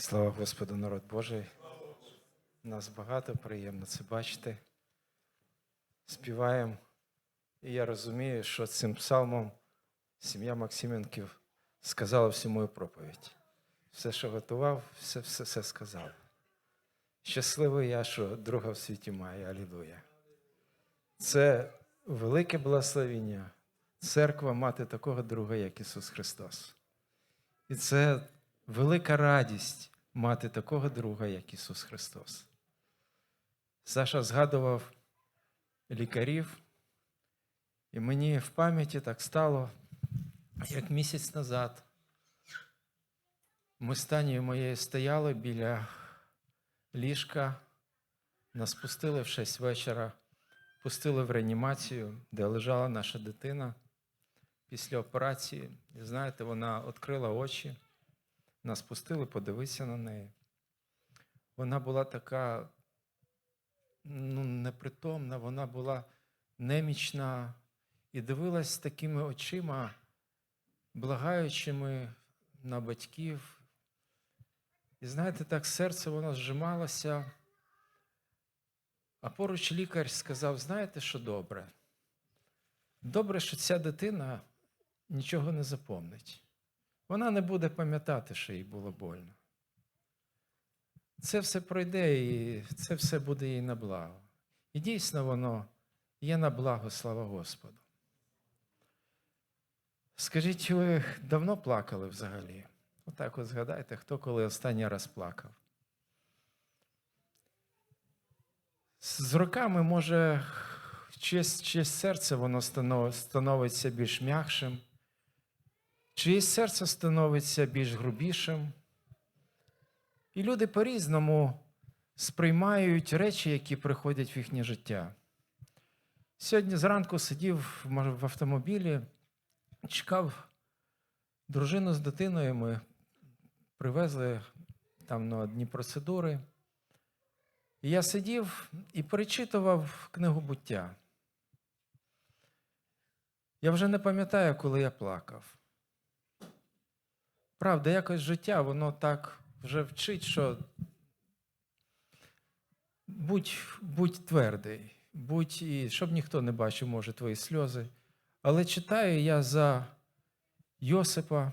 Слава Господу, народ Божий. Нас багато, приємно це бачити. Співаємо. І я розумію, що цим псалмом сім'я Максименків сказала всю мою проповідь. Все, що готував, все, все, все сказав. Щасливий я, що друга в світі має. Алілуя. Це велике благословіння. Церква мати такого друга, як Ісус Христос. І це велика радість мати такого друга, як Ісус Христос. Саша згадував лікарів, і мені в пам'яті так стало, як місяць назад. Ми з Танією моєю стояли біля ліжка, нас пустили в 6 вечора, пустили в реанімацію, де лежала наша дитина після операції. І знаєте, вона відкрила очі, нас пустили, подивитися на неї. Вона була така ну, непритомна, вона була немічна і дивилась такими очима, благаючими на батьків. І знаєте, так серце воно зжималося. А поруч лікар сказав: знаєте, що добре? Добре, що ця дитина нічого не запомнить. Вона не буде пам'ятати, що їй було больно. Це все пройде і це все буде їй на благо. І дійсно воно є на благо, слава Господу. Скажіть, ви давно плакали взагалі? Отак от згадайте, хто коли останній раз плакав. З роками, може, чиєсь, чиєсь серце воно становиться більш м'якшим, чиєсь серце становиться більш грубішим. І люди по-різному сприймають речі, які приходять в їхнє життя. Сьогодні зранку сидів в автомобілі, чекав дружину з дитиною. Ми привезли там на одні процедури. І я сидів і перечитував книгу буття. Я вже не пам'ятаю, коли я плакав. Правда, якось життя, воно так вже вчить, що будь, будь твердий, будь і щоб ніхто не бачив, може, твої сльози. Але читаю я за Йосипа,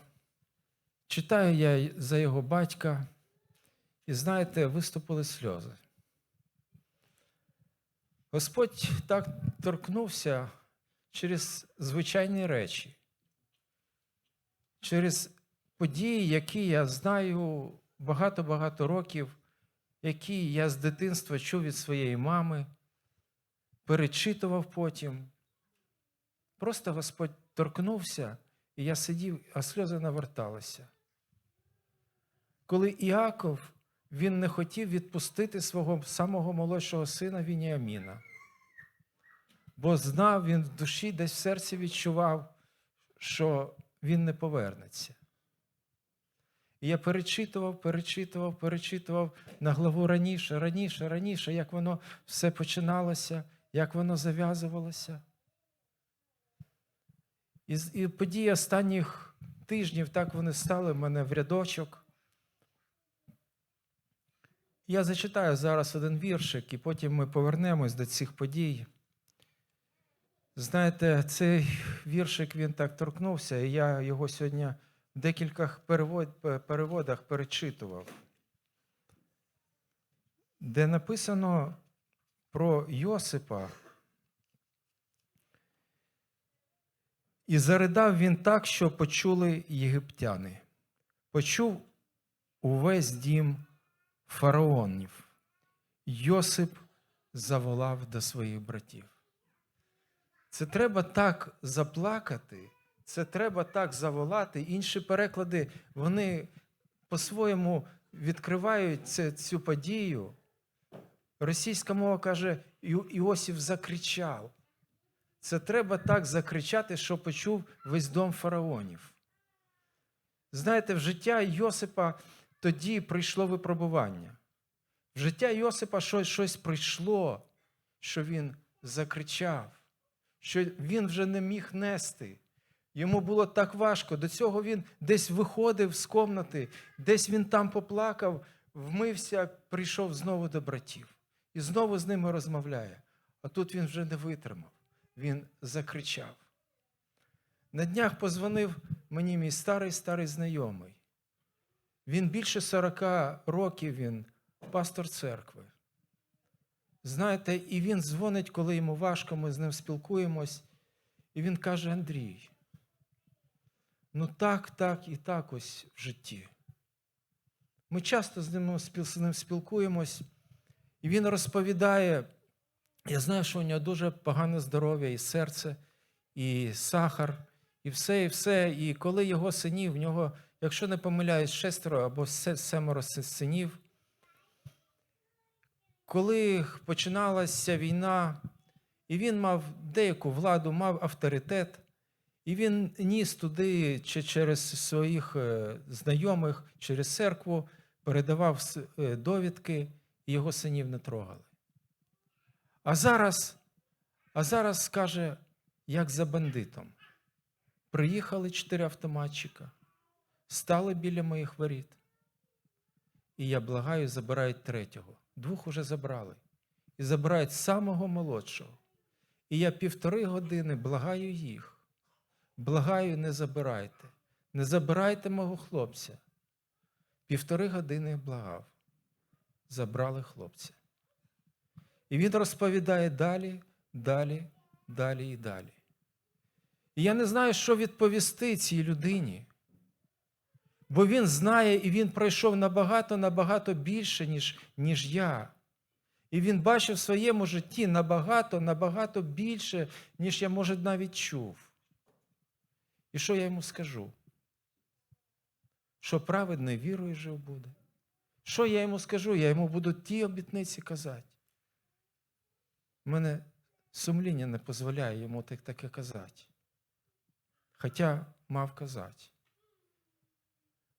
читаю я за його батька, і знаєте, виступили сльози. Господь так торкнувся через звичайні речі, через події, які я знаю багато-багато років, які я з дитинства чув від своєї мами, перечитував потім. Просто Господь торкнувся, і я сидів, а сльози наверталися. Коли Іаков він не хотів відпустити свого самого молодшого сина Вініаміна, бо знав, він в душі десь в серці відчував, що він не повернеться. І я перечитував, перечитував, перечитував на главу раніше, раніше, раніше, як воно все починалося, як воно зав'язувалося. І, і події останніх тижнів так вони стали в мене в рядочок. Я зачитаю зараз один віршик, і потім ми повернемось до цих подій. Знаєте, цей віршик він так торкнувся, і я його сьогодні декількох переводах перечитував, де написано про Йосипа. І заридав він так, що почули єгиптяни. Почув увесь дім фараонів. Йосип заволав до своїх братів. Це треба так заплакати, це треба так заволати. Інші переклади, вони по-своєму відкривають це, цю подію. Російська мова каже, «Іо- Іосиф закричав. Це треба так закричати, що почув весь дом фараонів. Знаєте, в життя Йосипа тоді прийшло випробування. В життя Йосипа щось, щось прийшло, що він закричав, що він вже не міг нести. Йому було так важко. До цього він десь виходив з комнати, десь він там поплакав, вмився, прийшов знову до братів. І знову з ними розмовляє. А тут він вже не витримав. Він закричав. На днях позвонив мені мій старий старий знайомий. Він більше 40 років він пастор церкви. Знаєте, і він дзвонить, коли йому важко, ми з ним спілкуємось, і він каже: Андрій, ну так, так і так ось в житті. Ми часто з ним, з ним спілкуємось, і він розповідає, я знаю, що у нього дуже погане здоров'я, і серце, і сахар, і все, і все. І коли його синів, в нього, якщо не помиляюсь, шестеро або семеро синів, коли починалася війна, і він мав деяку владу, мав авторитет, і він ніс туди чи через своїх е, знайомих, через церкву, передавав е, довідки, і його синів не трогали. А зараз, а зараз скаже, як за бандитом. Приїхали чотири автоматчика, стали біля моїх воріт. І я благаю, забирають третього. Двох уже забрали. І забирають самого молодшого. І я півтори години благаю їх. Благаю, не забирайте. Не забирайте мого хлопця. Півтори години благав. Забрали хлопця. І він розповідає далі, далі, далі і далі. І я не знаю, що відповісти цій людині. Бо він знає і він пройшов набагато, набагато більше, ніж, ніж я. І він бачив в своєму житті набагато, набагато більше, ніж я, може, навіть чув. І що я йому скажу? Що праведний вірою жив буде? Що я йому скажу? Я йому буду ті обітниці казати. Мене сумління не дозволяє йому так- таке казати. Хоча мав казати.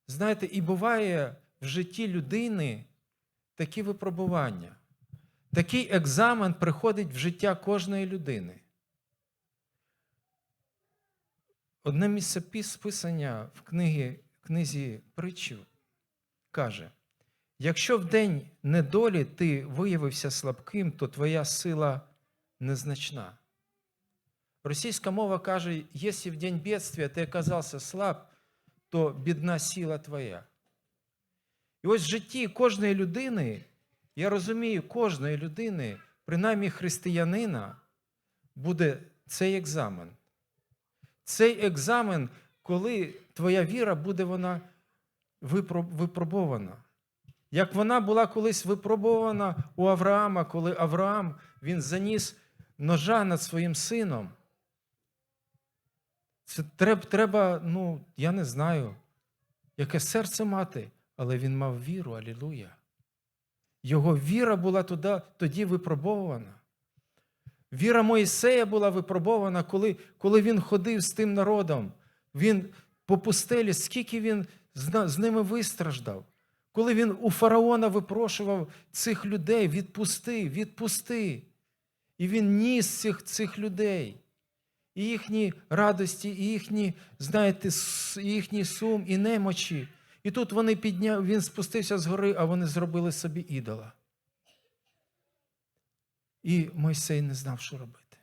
Знаєте, і буває в житті людини такі випробування. Такий екзамен приходить в життя кожної людини. Одне місце писання в книгі, книзі притчів каже: якщо в день недолі ти виявився слабким, то твоя сила незначна. Російська мова каже: якщо в день бедствия ти оказався слаб, то бідна сила твоя. І ось в житті кожної людини, я розумію, кожної людини, принаймні християнина, буде цей екзамен. Цей екзамен, коли твоя віра буде вона випробована. Як вона була колись випробована у Авраама, коли Авраам він заніс ножа над своїм сином. Це треба, ну, я не знаю, яке серце мати, але він мав віру, алілуя. Його віра була туди, тоді випробована. Віра Моїсея була випробована, коли, коли він ходив з тим народом. Він по пустелі, скільки він з, ними вистраждав. Коли він у фараона випрошував цих людей, відпусти, відпусти. І він ніс цих, цих людей. І їхні радості, і їхні, знаєте, їхній сум і немочі. І тут вони підняв, він спустився з гори, а вони зробили собі ідола. І Мойсей не знав, що робити.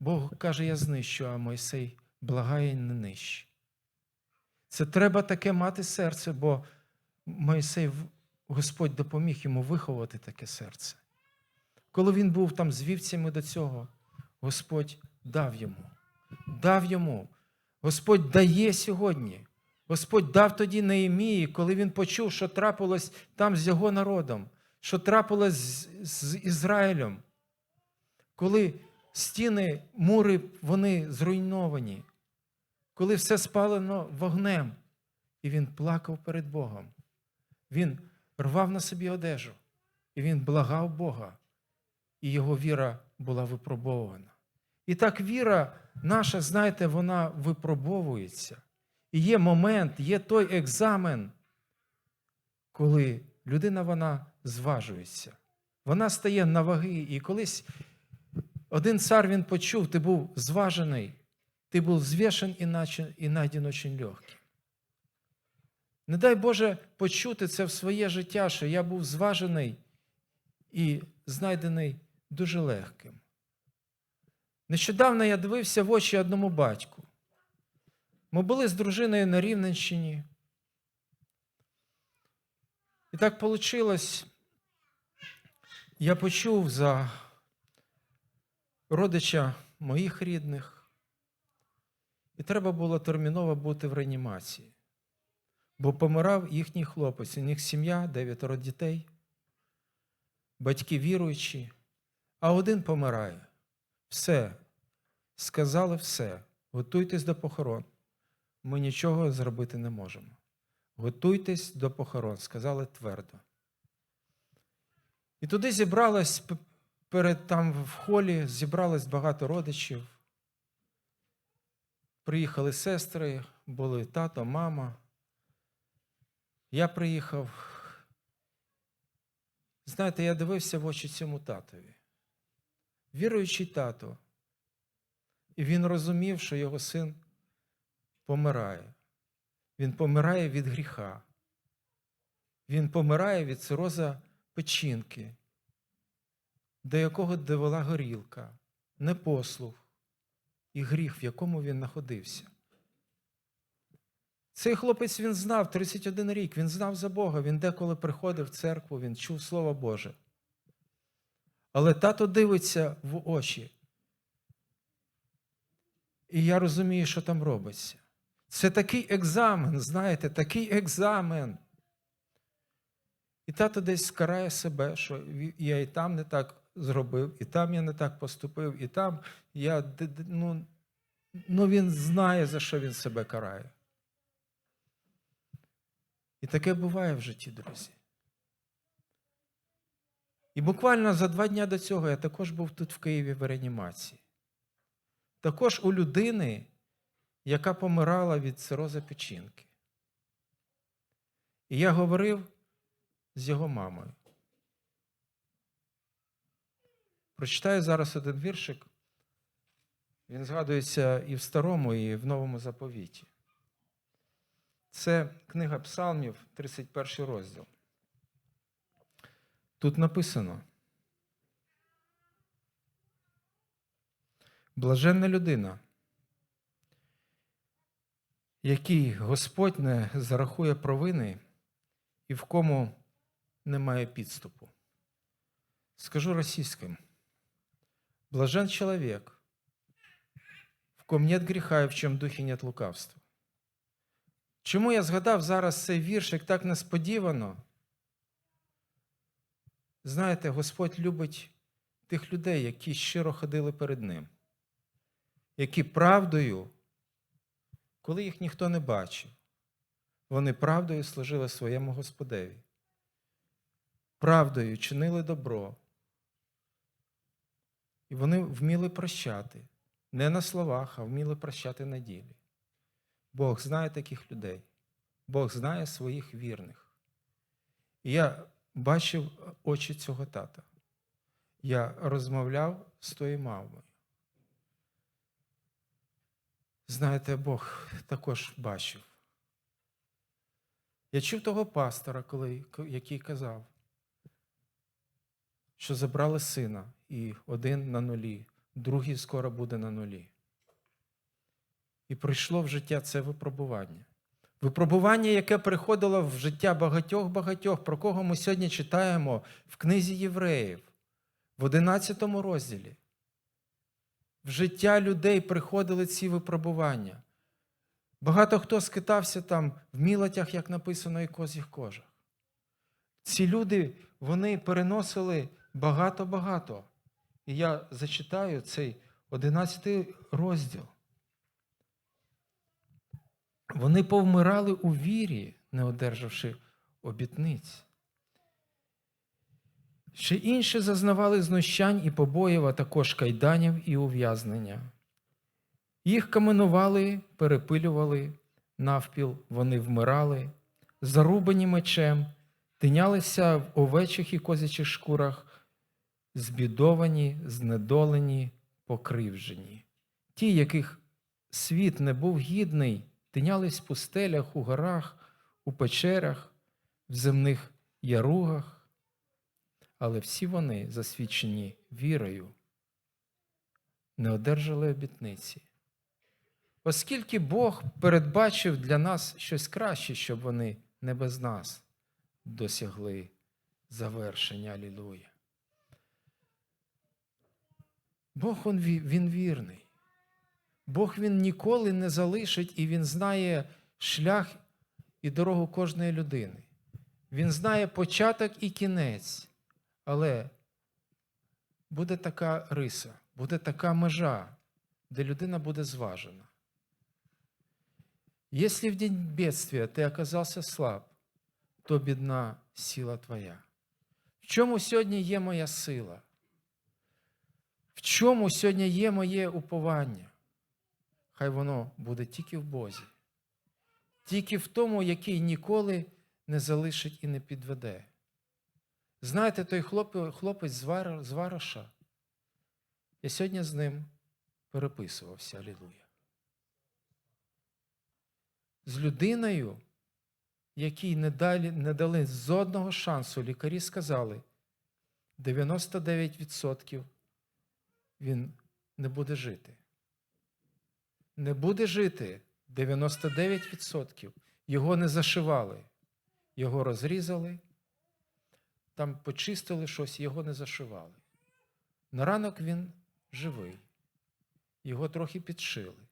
Бог каже, я знищу, а Мойсей благає не нищ. Це треба таке мати серце, бо Мойсей, Господь допоміг йому виховати таке серце. Коли він був там з вівцями до цього, Господь дав йому. Дав йому. Господь дає сьогодні. Господь дав тоді Неємії, коли він почув, що трапилось там з його народом, що трапилось з, з Ізраїлем, коли стіни, мури, вони зруйновані, коли все спалено вогнем, і він плакав перед Богом. Він рвав на собі одежу, і він благав Бога, і його віра була випробована. І так віра наша, знаєте, вона випробовується. І є момент, є той екзамен, коли людина вона зважується. Вона стає на ваги. І колись один цар він почув, ти був зважений, ты был взвешен и, начен, найден очень легким. Не дай Боже почути це в своє життя, що я був зважений і знайдений дуже легким. Нещодавно я дивився в очі одному батьку. Ми були з дружиною на Рівненщині. І так вийшло, я почув за родича моїх рідних, і треба було терміново бути в реанімації, бо помирав їхній хлопець, у них сім'я, дев'ятеро дітей, батьки віруючі, а один помирає. Все, сказали все, готуйтесь до похорон. Ми нічого зробити не можемо. Готуйтесь до похорон, сказали твердо. І туди зібралось перед там в холі, зібралось багато родичів. Приїхали сестри, були тато, мама. Я приїхав. Знаєте, я дивився в очі цьому татові. Віруючий тато. І він розумів, що його син помирає. Він помирає від гріха. Він помирає від цироза печінки, до якого довела горілка, непослух і гріх, в якому він знаходився. Цей хлопець він знав 31 рік, він знав за Бога, він деколи приходив в церкву, він чув Слово Боже. Але тато дивиться в очі. І я розумію, що там робиться. Це такий екзамен, знаєте, такий екзамен. І тато десь скарає себе, що я і там не так зробив, і там я не так поступив, і там я ну, ну він знає, за що він себе карає. І таке буває в житті, друзі. І буквально за два дні до цього я також був тут в Києві в реанімації. Також у людини, яка помирала від цироза печінки. І я говорив з його мамою. Прочитаю зараз один віршик. Він згадується і в старому, і в новому заповіті. Це книга Псалмів, 31 розділ. Тут написано. Блаженна людина, який Господь не зарахує провини і в кому немає підступу. Скажу російським. Блажен человек, в ком нет гріха і в чому духі нет лукавства. Чому я згадав зараз цей віршик так несподівано? Знаєте, Господь любить тих людей, які щиро ходили перед Ним, які правдою, коли їх ніхто не бачив, вони правдою служили своєму Господеві, правдою чинили добро. І вони вміли прощати. Не на словах, а вміли прощати на ділі. Бог знає таких людей. Бог знає своїх вірних. І я бачив очі цього тата. Я розмовляв з тою мамою. Знаєте, Бог також бачив. Я чув того пастора, коли, який казав, що забрали сина, і один на нулі, другий скоро буде на нулі. І прийшло в життя це випробування. Випробування, яке приходило в життя багатьох-багатьох, про кого ми сьогодні читаємо в книзі євреїв, в 11 розділі. В життя людей приходили ці випробування. Багато хто скитався там в мілотях, як написано, і козіх кожах. Ці люди вони переносили багато-багато. І я зачитаю цей 11 розділ. Вони повмирали у вірі, не одержавши обітниць. Ще інші зазнавали знущань і побоїв, а також кайданів і ув'язнення. Їх каменували, перепилювали навпіл, вони вмирали, зарубані мечем, тинялися в овечих і козячих шкурах, збідовані, знедолені, покривжені. Ті, яких світ не був гідний, тинялись в пустелях, у горах, у печерах, в земних яругах, але всі вони, засвідчені вірою, не одержали обітниці. Оскільки Бог передбачив для нас щось краще, щоб вони не без нас досягли завершення. Алілуя. Бог він, він вірний. Бог він ніколи не залишить і Він знає шлях і дорогу кожної людини. Він знає початок і кінець. Але буде така риса, буде така межа, де людина буде зважена. Если в день бедствия ты оказался слаб, то бідна сила твоя. В чому сьогодні є моя сила? В чому сьогодні є моє уповання? Хай воно буде тільки в Бозі, тільки в тому, який ніколи не залишить і не підведе. Знаєте, той хлопець з Вароша, я сьогодні з ним переписувався, алілуя. З людиною, якій не дали, не дали жодного шансу, лікарі сказали, 99% він не буде жити. Не буде жити 99%. Його не зашивали, його розрізали, там почистили щось, його не зашивали. На ранок він живий, його трохи підшили.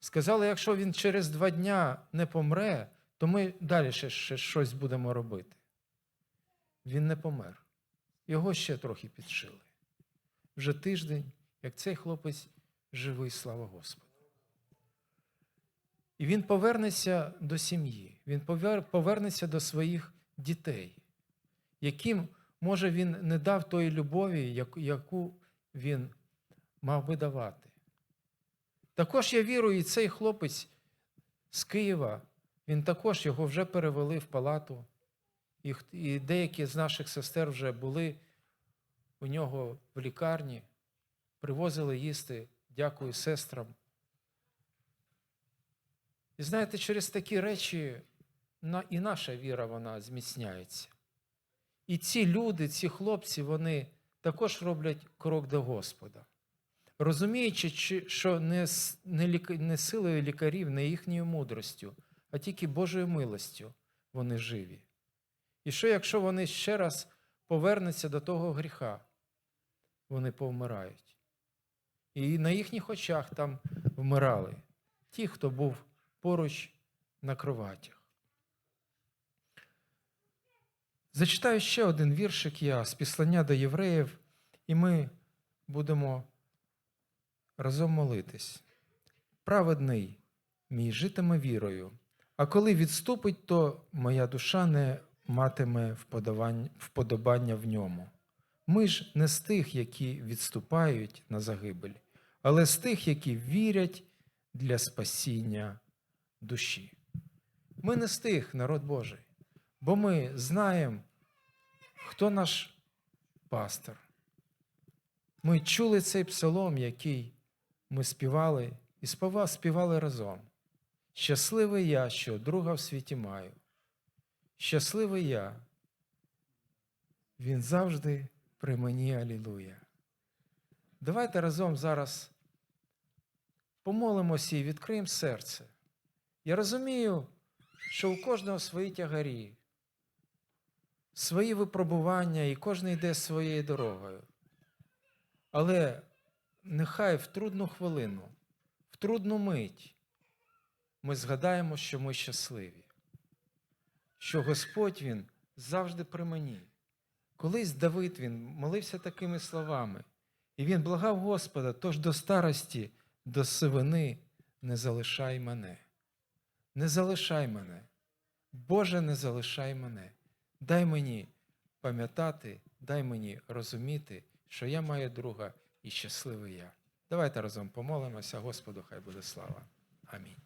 Сказали, якщо він через два дня не помре, то ми далі ще, ще щось будемо робити. Він не помер. Його ще трохи підшили. Вже тиждень, як цей хлопець живий, слава Господу. І він повернеться до сім'ї, він повернеться до своїх дітей, яким, може, він не дав тої любові, яку- він мав би давати. Також я вірую, і цей хлопець з Києва, він також його вже перевели в палату. І деякі з наших сестер вже були у нього в лікарні, привозили їсти, дякую сестрам. І знаєте, через такі речі і наша віра вона зміцняється. І ці люди, ці хлопці, вони також роблять крок до Господа розуміючи, що не, не, не силою лікарів, не їхньою мудростю, а тільки Божою милостю вони живі. І що, якщо вони ще раз повернуться до того гріха, вони повмирають. І на їхніх очах там вмирали ті, хто був поруч на кроватях. Зачитаю ще один віршик я з післання до євреїв, і ми будемо разом молитись. Праведний мій житиме вірою, а коли відступить, то моя душа не матиме вподобання в ньому. Ми ж не з тих, які відступають на загибель, але з тих, які вірять для спасіння душі. Ми не з тих, народ Божий, бо ми знаємо, хто наш пастор. Ми чули цей псалом, який ми співали і співали разом. Щасливий я, що друга в світі маю. Щасливий я. Він завжди при мені, алілуя. Давайте разом зараз помолимося і відкриємо серце. Я розумію, що у кожного свої тягарі, свої випробування, і кожен йде своєю дорогою. Але нехай в трудну хвилину, в трудну мить ми згадаємо, що ми щасливі, що Господь Він завжди при мені. Колись Давид він молився такими словами, і він благав Господа, тож до старості, до сивини не залишай мене. Не залишай мене. Боже, не залишай мене. Дай мені пам'ятати, дай мені розуміти, що я маю друга і щасливий я. Давайте разом помолимося, Господу, хай буде слава. Амінь.